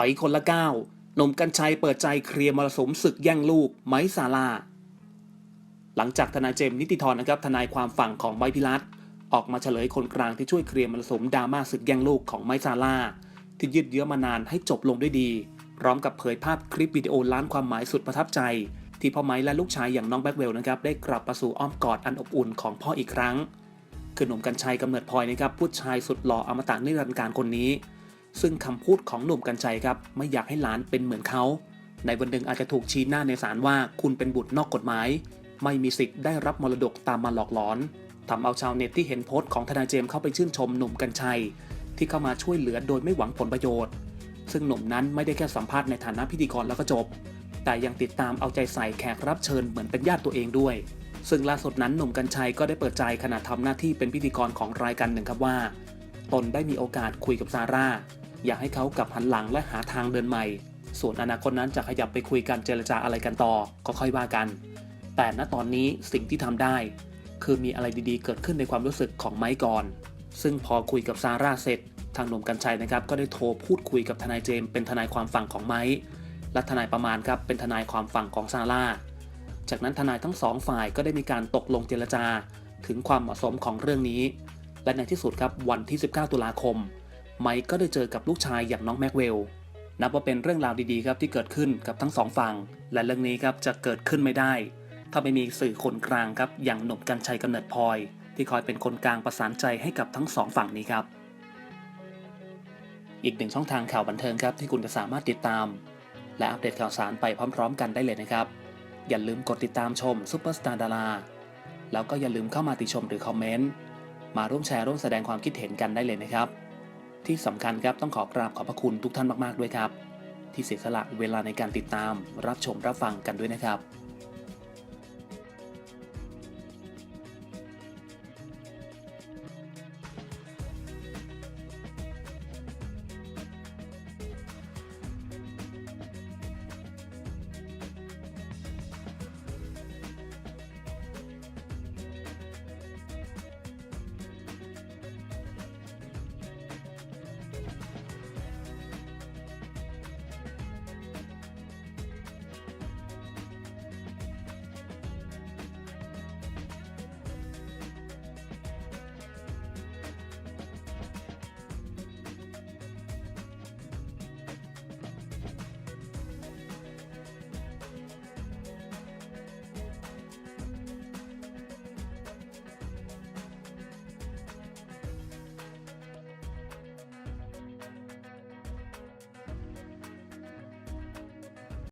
อยคนละก้าวหนุ่มกัญชัยเปิดใจเคลียร์มรสุมศึกแย่งลูก ไม้ซาลา หลังจากทนายเจมส์นิติธรนะครับทนายความฝั่งของไม้พิรัตออกมาเฉลยคนกลางที่ช่วยเคลียร์มรสุมดราม่าศึกแย่งลูกของไม้ซาลาที่ยืดเยื้อมานานให้จบลงด้วยดี พร้อมกับเผยภาพคลิปวิดีโอล้านความหมายสุดประทับใจ ที่พ่อไม้และลูกชายอย่างน้องแบ็คเวลนะครับได้กลับมาสู่อ้อมกอดอันอบอุ่นของพ่ออีกครั้ง คือหนุ่มกัญชัยกำเนิดพลอยนะครับผู้ชายสุดหล่ออมตะนิรันดร์การคนนี้ ซึ่งคำพูดของหนุ่มกัญชัยครับ ไม่อยากให้หลานเป็นเหมือนเขา ในวันหนึ่งอาจจะถูกชี้หน้าในศาลว่าคุณเป็นบุตรนอกกฎหมาย ไม่มีสิทธิ์ได้รับมรดกตามมาหลอกหลอนทำเอาชาวเน็ตที่เห็นโพสต์ของทนายเจมส์เข้าไปชื่นชมหนุ่มกัญชัย ที่เข้ามาช่วยเหลือโดยไม่หวังผลประโยชน์ ซึ่งหนุ่มนั้นไม่ได้แค่สัมภาษณ์ในฐานะพิธีกรแล้วก็จบ แต่ยังติดตามเอาใจใส่แขกรับเชิญเหมือนเป็นญาติตัวเองด้วย ซึ่งล่าสุดนั้นหนุ่มกัญชัยก็ได้เปิดใจขณะทำหน้าที่เป็นพิธีกรของรายการหนึ่งครับว่า ตนได้มีโอกาสคุยกับซาร่า อยากให้เขากลับหันหลังและหาทางเดินใหม่ ส่วนอนาคตนั้นจะขยับไปคุยกันเจรจาอะไรกันต่อ ก็ค่อยว่ากัน แต่ณตอนนี้สิ่งที่ทำได้ คือมีอะไรดีๆ เกิดขึ้นในความรู้สึกของไม้ก่อน ซึ่งพอคุยกับซาร่าเสร็จ ทางหนุ่มกัญชัยนะครับก็ได้โทรพูดคุยกับทนายเจมส์เป็นทนายความฝั่งของไม้และทนายประมาณครับเป็นทนายความฝั่งของซาร่าจากนั้นทนายทั้งสองฝ่ายก็ได้มีการตกลงเจรจา ถึงความเหมาะสมของเรื่องนี้ และในที่สุดครับวันที่ 19 ตุลาคม ไมค์ก็ได้เจอกับลูกชายอย่างน้องแม็กเวลนับว่าเป็นเรื่องราวดีๆครับที่เกิดขึ้นกับทั้งสองฝั่งและเรื่องนี้ครับจะเกิดขึ้นไม่ได้ ถ้าไม่มีสื่อคนกลางครับอย่างหนุ่มกัญชัยกำเนิดพลอย ที่คอยเป็นคนกลางประสานใจให้กับทั้งสองฝั่งนี้ครับ อีกหนึ่งช่องทางข่าวบันเทิงครับที่คุณจะสามารถติดตาม และอัปเดตข่าวสารไปพร้อม ๆ กันได้เลยนะครับ อย่าลืมกดติดตามชมซุปเปอร์สตาร์ดาราแล้วก็อย่าลืมเข้ามาติชมหรือคอมเมนต์มาร่วมแชร์ร่วมแสดงความคิดเห็นกันได้เลยนะครับ ที่สำคัญครับต้องขอกราบขอบพระคุณทุกท่านมากๆด้วยครับ ที่เสียสละเวลาในการติดตามรับชมรับฟังกันด้วยนะครับ